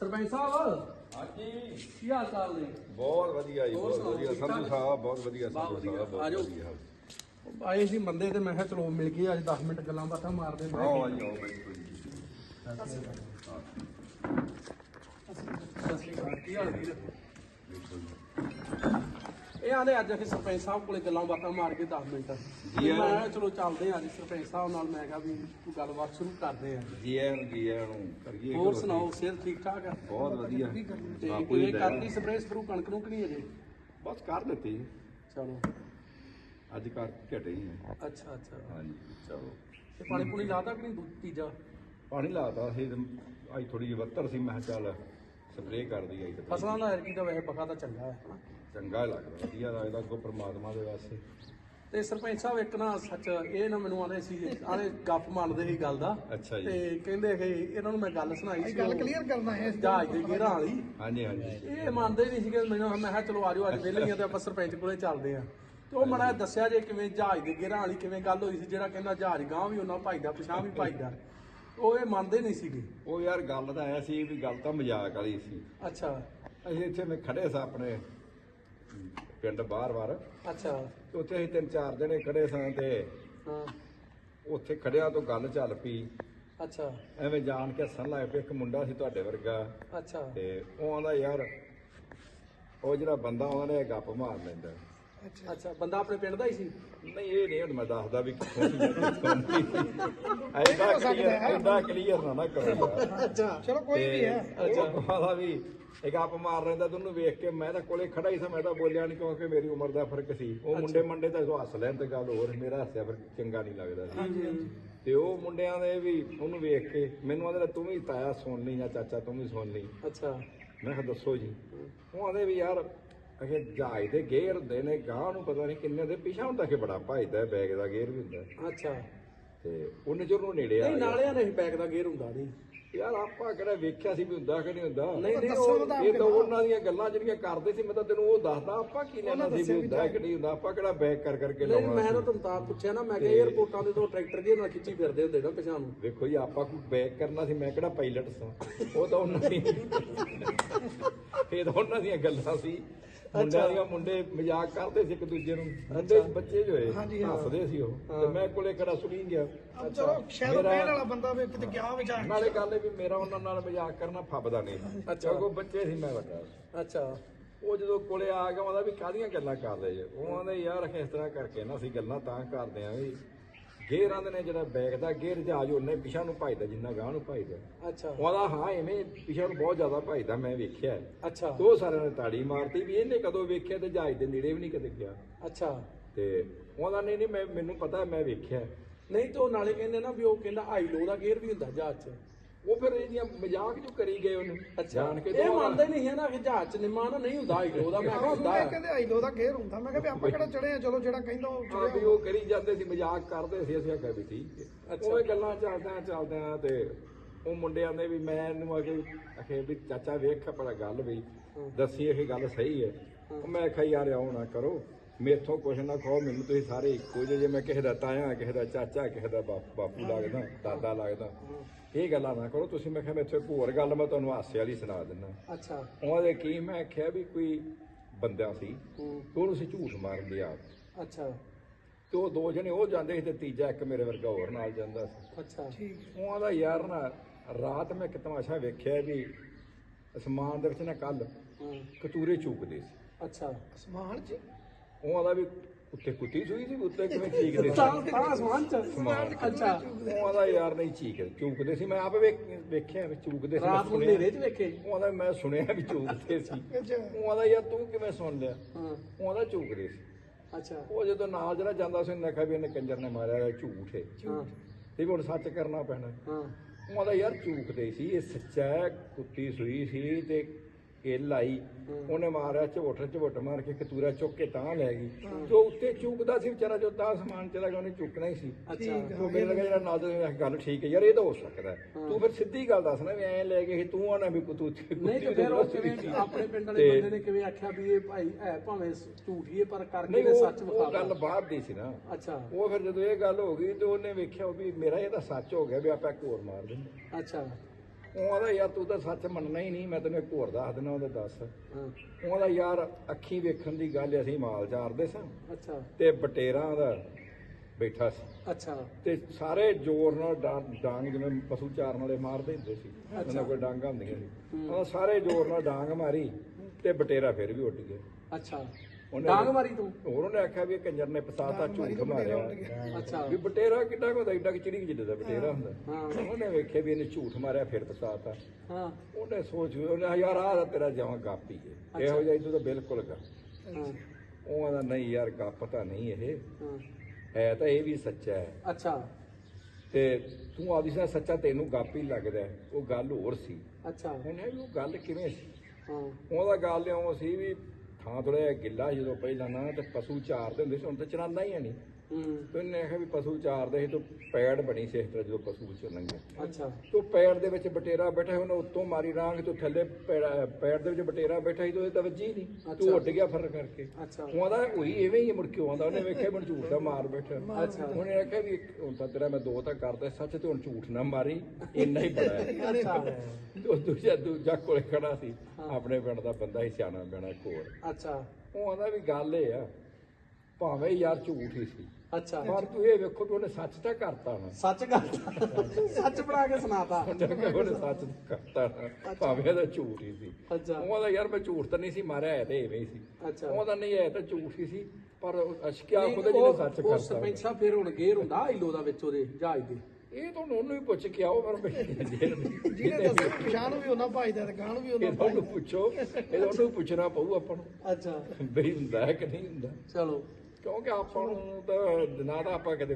ਸਰਪੰਚ ਸਾਹਿਬ ਹਾਂਜੀ ਕੀ ਹਾਲ ਚਾਲ ਨੇ ਬਹੁਤ ਵਧੀਆ ਜੀ ਬਹੁਤ ਵਧੀਆ? ਸੰਧੂ ਸਾਹਿਬ ਬਹੁਤ ਵਧੀਆ ਸੰਧੂ ਸਾਹਿਬ। ਬਹੁਤ। ਵਧੀਆ ਆਏ ਸੀ ਬੰਦੇ ਤੇ ਮੈਂ ਕਿਹਾ ਚਲੋ ਮਿਲ ਗਏ ਅੱਜ 10 ਮਿੰਟ ਗੱਲਾਂ ਬਾਤਾਂ ਮਾਰਦੇ ਮੈਂ ਆਓ ਆਓ ਸਤਿ ਸ਼੍ਰੀ ਅਕਾਲ ਕੀ ਹਾਲ ਵੀਰ। ਇਹ ਆਂਦੇ ਅੱਜ ਅਸੀਂ ਸਰਪੰਚ ਸਾਹਿਬ ਕੋਲੇ ਗੱਲਾਂ ਬਾਤਾਂ ਮਾਰ ਕੇ 10 ਮਿੰਟ। ਜੀ ਮੈਂ। ਕਿਹਾ ਚਲੋ ਚੱਲਦੇ ਹਾਂ ਅੱਜ ਸਰਪੰਚ ਸਾਹਿਬ ਨਾਲ ਮੈਂ ਕਿਹਾ ਵੀ ਗੱਲਬਾਤ ਸ਼ੁਰੂ ਕਰਦੇ ਹਾਂ ਜੀ। ਆਇਆਂ ਨੂੰ ਜੀ ਆਇਆਂ ਨੂੰ ਕਰੀਏ ਹੋਰ ਸੁਣਾਓ ਸਿਹਤ ਠੀਕ ਠਾਕ ਹੈ ਬਹੁਤ ਵਧੀਆ। ਤੇ ਬਾਪੂ ਜੀ ਕੋਈ ਦਇਆ। ਕਰਦੀ ਸਪਰੇਅ ਸਪਰੂ ਕਣਕ ਨੂੰ ਕਿ ਨਹੀਂ ਅਜੇ? ਬਸ ਕਰ ਦਿੱਤੀ। ਚਲੋ। ਅੱਜ ਕਰ ਘਟੇ ਹੀ ਹੈ ਅੱਛਾ ਅੱਛਾ। ਹਾਂਜੀ ਚਲੋ। ਤੇ ਪਾਣੀ ਪੂਣੀ ਲਾਤਾ ਕਿ ਨਹੀਂ ਤੀਜਾ? ਪਾਣੀ ਲਾਤਾ ਤੇ ਅੱਜ ਥੋੜੀ ਜਿਹੀ ਵੱਤਰ ਸੀ ਮੈਂ ਕਿਹਾ ਚੱਲ ਸਪਰੇਅ ਕਰਦੀ ਆਈ ਤੇ ਫਸਲਾਂ ਦਾ ਐਰਕੀ ਦਾ ਵੈਸੇ ਪੱਕਾ ਤਾਂ ਚੰਗਾ ਹੈ। ਹਨਾ। ਚੰਗਾ ਲੱਗਦਾ ਵਧੀਆ ਲੱਗਦਾ ਅੱਗੋਂ ਪ੍ਰਮਾਤਮਾ ਦੇ ਵਾਸਤੇ। ਤੇ ਸਰਪੰਚ ਸਾਹਿਬ ਇੱਕ ਨਾ ਸੱਚ ਇਹ ਨਾ ਮੈਨੂੰ ਆਲੇ ਸੀ ਆਲੇ ਗੱਪ ਮੰਨਦੇ ਸੀ ਗੱਲ ਦਾ। ਅੱਛਾ ਜੀ। ਤੇ ਕਹਿੰਦੇ ਕਿ ਇਹਨਾਂ ਨੂੰ ਮੈਂ ਗੱਲ ਸੁਣਾਈ ਸੀ ਗੱਲ ਕਲੀਅਰ ਕਰਨਾ ਹੈ ਜਹਾਜ਼ ਦੇ ਗੇਰਾਂ ਵਾਲੀ। ਹਾਂਜੀ ਹਾਂਜੀ। ਇਹ ਮੰਨਦੇ ਨਹੀਂ ਸੀਗੇ ਮੈਨੂੰ ਮੈਂ ਕਿਹਾ ਚਲੋ ਆਜੋ ਅੱਜ ਵਿਹਲੇ ਹੀ ਆ ਤੇ ਆਪਾਂ ਸਰਪੰਚ ਕੋਲੇ ਚੱਲਦੇ ਆ। ਤੇ ਉਹ ਮੜਾ ਦੱਸਿਆ ਜੇ ਕਿਵੇਂ ਜਹਾਜ਼ ਦੇ ਗੇਰਾਂ ਵਾਲੀ ਕਿਵੇਂ ਗੱਲ ਹੋਈ ਸੀ ਜਿਹੜਾ ਕਹਿੰਦਾ ਜਹਾਜ਼ ਗਾਂ ਵੀ ਉਹਨਾਂ ਭਾਈਦਾ ਪਿਛਾਂ ਵੀ ਭਾਈਦਾ। ਉਹ ਇਹ ਮੰਨਦੇ ਨਹੀਂ ਸੀਗੇ। ਉਹ ਯਾਰ ਗੱਲ ਤਾਂ ਆਇਆ ਸੀ ਵੀ ਗੱਲ ਤਾਂ ਮਜ਼ਾਕ ਵਾਲੀ ਸੀ। ਅੱਛਾ। ਅਸੀਂ ਇੱਥੇ ਮੈਂ ਖੜੇ ਸਾਂ ਆਪਣੇ ਪਿੰਡ ਬਾਹਰ-ਬਾਹਰ ਅੱਛਾ। ਤੇ ਉੱਥੇ ਅਸੀਂ ਤਿੰਨ ਚਾਰ ਦਿਨੇ ਖੜੇ ਸਾਂ ਤੇ ਹਾਂ। ਉੱਥੇ ਖੜਿਆ ਤੋਂ ਗੱਲ ਚੱਲ ਪਈ। ਅੱਛਾ। ਐਵੇਂ ਜਾਣ ਕੇ ਹੱਸਣ ਲੱਗ ਪਏ ਇੱਕ ਮੁੰਡਾ ਸੀ ਤੁਹਾਡੇ ਵਰਗਾ। ਅੱਛਾ। ਤੇ ਉਹ ਆਂਦਾ ਯਾਰ ਉਹ ਜਿਹੜਾ ਬੰਦਾ ਉਹਨਾਂ ਗੱਪ ਮਾਰ ਲੈਂਦਾ। ਅੱਛਾ। ਬੰਦਾ ਆਪਣੇ ਪਿੰਡ ਦਾ ਹੀ ਸੀ? ਨਹੀਂ ਇਹ ਨਹੀਂ ਹੁਣ ਮੈਂ ਦੱਸਦਾ ਵੀ ਕਿੱਥੋਂ ਸੀ ਐਡਾ ਕਲੀਅਰ ਐਡਾ ਕਲੀਅਰ ਨਾ ਨਾ ਕਰੋ। ਅੱਛਾ ਚਲੋ ਕੋਈ ਵੀ ਹੈ। ਅੱਛਾ ਉਹਦਾ ਵੀ ਇੱਕ ਆਪ ਮਾਰ ਲੈਂਦਾ ਤੈਨੂੰ ਵੇਖ ਕੇ ਮੈਂ ਤਾਂ ਕੋਲੇ ਖੜਾ ਹੀ ਸੀ ਮੈਂ ਤਾਂ ਬੋਲਿਆ ਨਹੀਂ ਕਿਉਂਕਿ ਮੇਰੀ ਉਮਰ ਦਾ ਫ਼ਰਕ ਸੀ। ਉਹ ਮੁੰਡੇ ਮੰਡੇ ਤਾਂ ਜੋ ਹੱਸ ਲੈਣ ਤੇ ਗੱਲ ਹੋਰ ਮੇਰਾ ਹੱਸਿਆ ਫਿਰ ਚੰਗਾ ਨਹੀਂ ਲੱਗਦਾ ਸੀ। ਤੇ ਉਹ ਮੁੰਡਿਆਂ ਦੇ ਵੀ ਉਹਨੂੰ ਵੇਖ ਕੇ ਮੈਨੂੰ ਆਂਦੇ ਤੂੰ ਵੀ ਤਾਇਆ ਸੁਣ ਲਈ ਜਾਂ ਚਾਚਾ ਤੂੰ ਵੀ ਸੁਣ ਲਈ। ਅੱਛਾ। ਮੈਂ ਕਿਹਾ ਦੱਸੋ ਜੀ। ਉਹ ਆਂਦੇ ਵੀ ਯਾਰ ਅਗੇ ਜਹਾਜ਼ ਦੇ ਗੇਅਰ ਹੁੰਦੇ ਨੇ ਗਾਂ ਨੂੰ ਪਤਾ ਨਹੀਂ ਕਿੰਨੇ ਦੇ ਪਿਛਾਂ ਹੁੰਦਾ ਕਿ ਬੜਾ ਭਜਦਾ ਬੈਗ ਦਾ ਗੇਅਰ ਵੀ ਹੁੰਦਾ। ਅੱਛਾ। ਤੇ ਉਹਨੇ ਚਿਰ ਨੂੰ ਨੇੜੇ ਆ ਨਹੀਂ ਗਿਆ। ਨਾਲਿਆਂ ਨੇ ਬੈਕ ਦਾ ਗੇਅਰ ਹੁੰਦਾ ਨਹੀਂ। ਯਾਰ ਆਪਾਂ ਕਿਹੜਾ ਵੇਖਿਆ ਸੀ ਵੀ ਹੁੰਦਾ ਕਿ ਨਹੀਂ ਹੁੰਦਾ? ਨਹੀਂ ਨਹੀਂ ਦੱਸੋ ਉਹ ਤਾਂ ਇਹ ਤਾਂ ਉਹਨਾਂ ਦੀਆਂ ਗੱਲਾਂ ਜਿਹੜੀਆਂ ਕਰਦੇ ਸੀ ਮੈਂ ਤਾਂ ਤੈਨੂੰ ਉਹ ਦੱਸਦਾ ਆਪਾਂ ਕੀ ਲੈਣਾ ਸੀ ਵੀ ਹੁੰਦਾ ਕਿ ਨਹੀਂ ਹੁੰਦਾ? ਆਪਾਂ ਕਿਹੜਾ ਬੈਕ ਕਰ ਕਰਕੇ ਨਹੀਂ ਲਾਉਣਾ ਮੈਂ ਤਾਂ ਤੁਹਾਨੂੰ ਤਾਂ ਪੁੱਛਿਆ ਨਾ ਮੈਂ ਕਿਹਾ 에어ਪੋਰਟਾਂ ਦੇ ਤੋਂ ਟਰੈਕਟਰ ਦੇ ਨਾਲ ਖਿੱਚੀ ਫਿਰਦੇ ਹੁੰਦੇ ਨਾ ਪਿਛਾਂ ਨੂੰ। ਵੇਖੋ ਜੀ ਆਪਾਂ ਕੋਈ ਬੈਕ ਕਰਨਾ ਸੀ ਮੈਂ ਕਿਹੜਾ ਪਾਇਲਟ ਸਾਂ? ਉਹ ਤਾਂ ਉਹਨਾਂ ਦੀ ਇਹ ਤਾਂ ਉਹਨਾਂ ਦੀਆਂ ਗੱਲਾਂ ਸੀ। ਮੁੰਡਿਆਂ ਦੀਆਂ ਮੁੰਡੇ ਮਜ਼ਾਕ ਕਰਦੇ ਸੀ ਇੱਕ ਦੂਜੇ ਨੂੰ। ਮੁੰਡੇ ਬੱਚੇ ਜੋ ਹਾਂਜੀ, ਹਾਂ। ਹੱਸਦੇ ਸੀ ਉਹ। ਤੇ ਮੈਂ ਕੋਲੇ ਕਿਹੜਾ ਸੁਣੀ ਗਿਆ। ਅਬ ਚਲੋ ਸ਼ਾਇਦ ਮੇਰਾ- ਪਹਿਲ ਵਾਲਾ ਬੰਦਾ ਵੀ ਕਿਤੇ ਗਿਆ ਵਿਚਾਰ ਨਾਲੇ ਗੱਲ ਇਹ ਵੀ ਮੇਰਾ ਉਹਨਾਂ ਨਾਲ ਮਜ਼ਾਕ ਕਰਨਾ ਫੱਬਦਾ ਨਹੀਂ। ਅੱਛਾ। ਕਿਉਂਕਿ ਉਹ ਬੱਚੇ ਸੀ ਮੈਂ ਵੱਡਾ। ਅੱਛਾ। ਉਹ ਜਦੋਂ ਕੋਲੇ ਆ ਗਿਆ ਉਹਦਾ ਵੀ ਕਾਹਦੀਆਂ ਗੱਲਾਂ ਕਰਦੇ ਜੇ? ਉਹ ਆਂਦੇ ਯਾਰ ਅਸੀਂ ਇਸ ਤਰ੍ਹਾਂ ਕਰਕੇ ਨਾ ਅਸੀਂ ਗੱਲਾਂ ਤਾਂ ਕਰਦੇ ਆਂ ਵੀ ਗੇਰ ਆਂਦੇ ਨੇ ਜਿਹੜਾ ਬੈਗ ਦਾ ਗੇਰ ਜਹਾਜ਼ ਉਹਨੇ ਪਿਛਾਂ ਨੂੰ ਭਜਦਾ ਜਿੰਨਾ ਗਾਂ ਨੂੰ ਭਜਦਾ। ਅੱਛਾ। ਉਹਦਾ ਹਾਂ ਐਵੇਂ ਪਿਛਾਂ ਨੂੰ ਬਹੁਤ ਜ਼ਿਆਦਾ ਭਜਦਾ ਮੈਂ ਵੇਖਿਆ ਹੈ। ਅੱਛਾ। ਤੇ ਉਹ ਸਾਰਿਆਂ ਨੇ ਤਾੜੀ ਮਾਰਤੀ ਵੀ ਇਹਨੇ ਕਦੋਂ ਵੇਖਿਆ ਤੇ ਜਹਾਜ਼ ਦੇ ਨੇੜੇ ਵੀ ਨਹੀਂ ਕਦੇ ਗਿਆ। ਅੱਛਾ। ਤੇ ਉਹਦਾ ਨਹੀਂ ਨਹੀਂ ਮੈਂ ਮੈਨੂੰ ਪਤਾ ਮੈਂ ਵੇਖਿਆ ਨਹੀਂ ਤੇ ਉਹ ਨਾਲੇ ਕਹਿੰਦੇ ਨਾ ਵੀ ਉਹ ਕਹਿੰਦਾ ਹਾਈ ਲੋ ਦਾ ਗੇਅਰ ਵੀ ਹੁੰਦਾ ਜਹਾਜ਼ 'ਚ। ਉਹ ਫਿਰ ਇਹਦੀਆਂ ਮਜ਼ਾਕ ਜੋ ਕਰੀ ਗਏ ਉਹਨੂੰ। ਜਾਣ ਕੇ ਇਹ। ਮੰਨਦੇ ਨਹੀਂ ਹੈ ਨਾ ਕਿ ਜਹਾਜ਼ 'ਚ ਨਿਮਾ ਨਾ ਨਹੀਂ ਹੁੰਦਾ ਹਾਈ ਲੋ ਦਾ ਮੈਂ ਕਿਹਾ ਹੁੰਦਾ ਮੈਂ। ਕਹਿੰਦੇ ਆਈ ਲੋ ਦਾ ਗੇਰ ਹੁੰਦਾ। ਮੈਂ ਕਿਹਾ ਵੀ ਆਪਾਂ ਕਿਹੜਾ ਚੜੇ ਆ ਚਲੋ ਜਿਹੜਾ ਕਹਿੰਦਾ ਉਹ ਚੜਿਆ ਵੀ ਉਹ ਕਰੀ ਜਾਂਦੇ ਸੀ ਮਜ਼ਾਕ ਕਰਦੇ ਸੀ ਅਸੀਂ ਆਖਿਆ ਵੀ ਠੀਕ ਹੈ। ਅੱਛਾ। ਉਹ ਇਹ ਗੱਲਾਂ ਚੱਲਦਿਆਂ ਚੱਲਦਿਆਂ ਤੇ ਉਹ ਮੁੰਡਿਆਂ ਦੇ ਵੀ ਮੈਂ ਇਹਨੂੰ ਆਖੇ ਆਖੇ ਵੀ ਚਾਚਾ ਵੇਖ ਆਪਣਾ ਗੱਲ ਵੀ ਦੱਸੀ ਇਹ ਗੱਲ ਸਹੀ ਹੈ। ਉਹ ਮੈਂ ਆਖਿਆ ਯਾਰ ਆਉ ਨਾ ਕਰੋ। ਮੇਥੋਂ ਕੁਛ ਨਾ ਖਾਓ ਮੈਨੂੰ ਤੁਸੀਂ ਸਾਰੇ ਇੱਕੋ ਜਿਹੇ ਜੇ ਮੈਂ ਕਿਸੇ ਦਾ ਤਾਇਆ ਕਿਸੇ ਦਾ ਚਾਚਾ ਕਿਸੇ ਦਾ ਬਾਪ- ਬਾਪੂ ਲੱਗਦਾ ਦਾਦਾ ਲੱਗਦਾ। ਇਹ ਗੱਲਾਂ ਨਾ ਕਰੋ ਤੁਸੀਂ ਮੈਂ ਕਿਹਾ ਮੈਥੋਂ ਇੱਕ ਹੋਰ ਗੱਲ ਮੈਂ ਤੁਹਾਨੂੰ ਹਾਸੇ ਵਾਲੀ ਸੁਣਾ ਦਿੰਦਾ। ਅੱਛਾ। ਉਹਦੇ ਕੀ ਮੈਂ ਆਖਿਆ ਵੀ ਕੋਈ ਬੰਦਾ ਸੀ ਹੂੰ, ਤੇ ਉਹਨੂੰ ਸੀ ਝੂਠ ਮਾਰਨ ਦੀ ਅੱਛਾ। ਤੇ ਉਹ ਦੋ ਜਣੇ ਉਹ ਜਾਂਦੇ ਸੀ ਤੇ ਤੀਜਾ ਇੱਕ ਮੇਰੇ ਵਰਗਾ ਹੋਰ ਨਾਲ ਜਾਂਦਾ ਸੀ। ਅੱਛਾ। ਉਹ ਆਂਦਾ ਯਾਰ ਨਾ ਰਾਤ ਮੈਂ ਇੱਕ ਤਮਾਸ਼ਾ ਵੇਖਿਆ ਵੀ ਅਸਮਾਨ ਦੇ ਵਿੱਚ ਨਾ ਕੱਲ ਹੂੰ, ਕਤੂਰੇ ਚੂਕਦੇ ਸੀ। ਅੱਛਾ। ਅਸਮਾਨ 'ਚ? ਉਹ ਆਂਦਾ ਵੀ ਉੱਤੇ ਕੁੱਤੀ ਸੂਈ ਸੀ ਉੱਤੇ ਕਿਵੇਂ ਚੀਕਦੇ ਸੀ? ਤਾਂ ਤਾਂ ਅਸਮਾਨ 'ਚ। ਅੱਛਾ। ਉਹ ਆਂਦਾ ਯਾਰ ਨਹੀਂ ਚੀਕ ਚੂਕਦੇ ਸੀ। ਮੈਂ ਆਪ ਵੇਖ ਵੇਖਿਆ ਵੀ ਚੂਕਦੇ ਸੀ ਰਾਤ ਨੂੰ ਹਨੇਰੇ 'ਚ ਵੇਖੇ ਉਹ ਆਂਦਾ ਮੈਂ ਸੁਣਿਆ ਵੀ ਚੂਕਦੇ ਸੀ। ਅੱਛਾ। ਉਹ ਆਂਦਾ ਯਾਰ ਤੂੰ ਕਿਵੇਂ ਸੁਣ ਲਿਆ? ਹਾਂ। ਉਹ ਆਂਦਾ ਚੂਕਦੇ ਸੀ। ਅੱਛਾ। ਉਹ ਜਦੋਂ ਨਾਲ ਜਿਹੜਾ ਜਾਂਦਾ ਸੀ ਉਹਨੇ ਆਖਿਆ ਵੀ ਇਹਨੇ ਕੰਜਰ ਨੇ ਮਾਰਿਆ ਝੂਠ ਹੈ ਹਾਂ। ਤੇ ਵੀ ਹੁਣ ਸੱਚ ਕਰਨਾ ਪੈਣਾ। ਹਾਂ। ਉਹਦਾ ਯਾਰ ਚੂਕਦੇ ਸੀ ਇਹ ਸੱਚਾ ਹੈ, ਕੁੱਤੀ ਸੂਈ ਸੀ ਤੇ ਹਿੱਲ ਆਈ ਉਹਨੇ ਮਾਰਿਆ ਝੋਟ ਝੋਟ ਮਾਰ ਕੇ ਕਤੂਰਾ ਚੁੱਕ ਕੇ ਤਾਂ ਲੈ ਗਈ। ਜੋ ਉੱਤੇ ਚੁੱਕਦਾ ਸੀ ਵਿਚਾਰਾ ਜੋ ਤਾਂ ਸਮਾਨ ਚਲਾ ਗਿਆ ਉਹਨੇ ਚੁੱਕਣਾ ਹੀ ਸੀ। ਉਹ ਮੇਰੇ ਲੱਗਾ ਜਿਹੜਾ ਨਾਦਰ ਨੇ ਆਖਿਆ, ਗੱਲ ਠੀਕ ਹੈ ਯਾਰ ਇਹ ਤਾਂ ਹੋ ਸਕਦਾ। ਤੂੰ ਫਿਰ ਸਿੱਧੀ ਗੱਲ ਦੱਸ ਨਾ ਵੀ ਐਂ ਲੈ ਸੀ, ਤੂੰ ਆਣਾ ਵੀ ਤੂੰ ਨਹੀਂ ਤੇ ਫਿਰ ਉਹ ਕਿਵੇਂ ਆਪਣੇ ਪਿੰਡ ਵਾਲੇ ਬੰਦੇ ਨੇ ਕਿਵੇਂ ਆਖਿਆ ਵੀ ਇਹ ਭਾਈ ਹੈ ਭਾਵੇਂ ਝੂਠੀ ਹੈ ਪਰ ਕਰਕੇ ਤੇ ਸੱਚ ਉਹ ਵਿਖਾ ਗੱਲ ਬਾਅਦ ਦੀ ਸੀ ਨਾ। ਅੱਛਾ। ਉਹ ਫਿਰ ਜਦੋਂ ਇਹ ਗੱਲ ਹੋ ਗਈ ਤੇ ਉਹਨੇ ਵੇਖਿਆ ਵੀ ਮੇਰਾ ਇਹ ਤਾਂ ਸੱਚ ਹੋ ਗਿਆ ਵੀ ਆਪਾਂ ਇੱਕ ਹੋਰ ਮਾਰ ਦਿੰਦੇ। ਅੱਛਾ। ਉਹ ਆਦਾ ਯਾਰ ਤੂੰ ਤਾਂ ਸੱਚ ਮੰਨਣਾ ਹੀ ਨਹੀਂ ਮੈਂ ਤੈਨੂੰ ਇੱਕ ਹੋਰ ਦੱਸ ਦਿੰਦਾ ਉਹਦਾ ਦੱਸ। ਹਾਂ। ਉਹਦਾ ਯਾਰ ਅੱਖੀ ਵੇਖਣ ਦੀ ਗੱਲ ਅਸੀਂ ਮਾਲ ਚਾਰਦੇ ਸਾਂ। ਅੱਛਾ। ਤੇ ਬਟੇਰਾਂ ਦਾ ਬੈਠਾ ਸੀ। ਅੱਛਾ। ਤੇ ਸਾਰੇ ਜ਼ੋਰ ਨਾਲ ਡਾਂਗ ਜਿਵੇਂ ਪਸ਼ੂ ਚਾਰਨ ਵਾਲੇ ਮਾਰਦੇ ਹੁੰਦੇ ਸੀ। ਉਹਨਾਂ ਕੋਲ ਡਾਂਗਾਂ ਹੁੰਦੀਆਂ ਸੀ। ਉਹ ਸਾਰੇ ਜ਼ੋਰ ਨਾਲ ਡਾਂਗ ਮਾਰੀ ਤੇ ਬਟੇਰਾ ਫਿਰ ਵੀ ਉੱਡ ਗਿਆ। ਅੱਛਾ। ਉਹਨੇ- ਡਾਂਗ ਮਾਰੀ ਤੂੰ? ਹੋਰ ਉਹਨੇ ਆਖਿਆ ਵੀ ਇਹ ਕੰਜਰ ਨੇ ਪਸਾਤਾ ਝੂਠ ਮਾਰਿਆ ਅੱਛਾ। ਵੀ ਬਟੇਰਾ ਕਿੱਡਾ ਕੁ ਹੁੰਦਾ ਏਡਾ ਕਿ ਚਿੜੀ ਜਿੱਦਾਂ ਦਾ ਬਟੇਰਾ ਹੁੰਦਾ। ਹਾਂ। ਉਹਨੇ ਵੇਖਿਆ ਵੀ ਇਹਨੇ ਝੂਠ ਮਾਰਿਆ ਫਿਰ ਪਸਾਤਾ। ਹਾਂ। ਉਹਨੇ ਸੋਚ ਉਹਨੇ ਯਾਰ ਆਹ ਤੇਰਾ ਜਮਾਂ ਗੱਪ ਹੀ ਹੈ। ਇਹੋ ਜਿਹਾ ਇਦੋਂ ਤਾਂ ਬਿਲਕੁਲ ਗਾ। ਹਾਂ। ਉਹ ਆਂਦਾ ਨਹੀਂ ਯਾਰ ਗੱਪ ਤਾਂ ਨਹੀਂ ਇਹ। ਹਾਂ। ਹੈ ਤਾਂ ਇਹ ਵੀ ਸੱਚਾ ਹੈ। ਅੱਛਾ। ਤੇ ਤੂੰ ਆਦੀ ਸਾ ਸੱਚਾ ਤੈਨੂੰ ਗੱਪ ਹੀ ਲੱਗਦਾ ਹੈ। ਉਹ ਗੱਲ ਹੋਰ ਸੀ। ਅੱਛਾ। ਉਹਨੇ ਵੀ ਉਹ ਗੱਲ ਕਿਵੇਂ ਸੀ? ਹਾਂ। ਉਹਦਾ ਗੱਲ ਇਉਂ ਸੀ ਵੀ ਥਾਂ ਥੋੜਾ ਜਿਹਾ ਗਿੱਲਾ ਸੀ ਜਦੋਂ ਪਹਿਲਾਂ ਨਾ, ਤੇ ਪਸ਼ੂ ਚਾਰਦੇ ਹੁੰਦੇ ਸੀ, ਹੁਣ ਤਾਂ ਚਰਾਂਦਾ ਹੀ ਹੈ ਨਹੀਂ। ਤੇ ਉਹਨੇ ਆਖਿਆ ਵੀ ਪਸ਼ੂ ਚਾਰਦੇ ਸੀ ਤੇ ਪੈੜ ਬਣੀ ਸੀ ਇਸ ਤਰ੍ਹਾਂ ਜਦੋਂ ਪਸ਼ੂ ਵਿੱਚ ਲੰਘੇ ਅੱਛਾ। ਤੋ ਪੈੜ ਦੇ ਵਿੱਚ ਬਟੇਰਾ ਬੈਠਾ ਉਹਨੇ ਉੱਤੋਂ ਮਾਰੀ ਰਾਂਗ ਤੋਂ ਥੱਲੇ ਪੈੜ- ਦੇ ਵਿੱਚ ਬਟੇਰਾ ਬੈਠਾ ਸੀ ਤੇ ਉਹਦੇ ਤਾਂ ਵੱਜੀ ਨਹੀਂ। ਤੂੰ ਉੱਡ ਗਿਆ ਫਰ ਕਰਕੇ। ਅੱਛਾ। ਉਹ ਆਂਦਾ ਉਹੀ ਐਵੇਂ ਹੀ ਮੁੜ ਕੇ ਆਉਂਦਾ? ਉਹਨੇ ਵੇਖਿਆ ਮੈਨੂੰ ਝੂਠ ਦਾ ਮਾਰ ਬੈਠਾ। ਅੱਛਾ। ਉਹਨੇ ਆਖਿਆ ਵੀ ਹੁਣ ਤਾਂ ਤੇਰਾ ਮੈਂ ਦੋ ਤਾਂ ਕਰਦਾ ਸੱਚ ਤੇ ਹੁਣ ਝੂਠ ਨਾ ਮਾਰੀ ਇੰਨਾ ਹੀ ਬੜਾ ਹੈ। ਉਹ ਦੂਜਾ ਦੂਜਾ ਕੋਲੇ ਖੜਾ ਸੀ ਆਪਣੇ ਪਿੰਡ ਦਾ ਬੰਦਾ ਹੀ ਸਿਆਣਾ ਪੈਣਾ ਕੋਲ। ਅੱਛਾ। ਉਹ ਆਂਦਾ ਵੀ ਗੱਲ ਇਹ ਆ ਭਾਵੇਂ ਯਾਰ ਝੂਠ ਹੀ ਸੀ। ਅੱਛਾ। ਪਰ ਤੂੰ ਇਹ ਵੇਖੋ ਕਿ ਉਹਨੇ ਸੱਚ ਤਾਂ ਕਰਤਾ ਨਾ। ਸੱਚ ਕਰਤਾ। ਸੱਚ ਬਣਾ ਕੇ ਸੁਣਾਤਾ। ਉਹਨੇ ਸੱਚ ਤਾਂ ਕਰਤਾ ਨਾ। ਭਾਵੇਂ ਇਹਦਾ ਝੂਠ ਹੀ ਸੀ। ਅੱਛਾ। ਉਹਦਾ ਯਾਰ ਮੈਂ ਝੂਠ ਤਾਂ ਨਹੀਂ ਸੀ ਮਾਰਿਆ ਹੈ ਤੇ ਐਵੇਂ ਹੀ ਸੀ। ਅੱਛਾ। ਉਹਦਾ ਨਹੀਂ ਹੈ ਤਾਂ ਝੂਠ ਹੀ ਸੀ ਪਰ ਅਸ਼ਕਿਆ ਖੁਦ ਜਿਹਨੇ ਉਹ- ਸੱਚ ਉਹ ਕਰਤਾ ਸਰਪੰਚ ਸਾਹਿਬ ਫਿਰ ਹੁਣ ਗੇਰ ਹੁੰਦਾ ਇਲੋ ਦਾ ਵਿੱਚ ਉਹਦੇ ਜਹਾਜ਼ ਦੇ। ਇਹ ਤਾਂ ਉਹਨੂੰ ਹੀ ਪੁੱਛ ਕੇ ਆਓ ਪਰ ਜਿਹਨੇ ਦੱਸਿਆ ਵੀ ਪਛਾਣ ਨੂੰ ਵੀ ਉਹਨਾਂ ਭਾਈਦਾ ਤੇ ਗਾਂ ਨੂੰ ਵੀ ਉਹਨਾਂ ਇਹ ਉਹਨੂੰ ਪੁੱਛੋ ਇਹ ਉਹਨੂੰ ਪੁੱਛਣਾ ਪਊ ਆਪਾਂ ਨੂੰ। ਅੱਛਾ। ਬਈ ਹੁੰਦਾ ਹੈ ਕਿ ਨਹੀਂ ਹੁੰਦਾ। ਚਲੋ। ਕਿਉਂਕਿ ਆਪਾਂ ਨੂੰ ਤਾਂ ਨਾ ਤਾਂ ਆਪਾਂ ਕਦੇ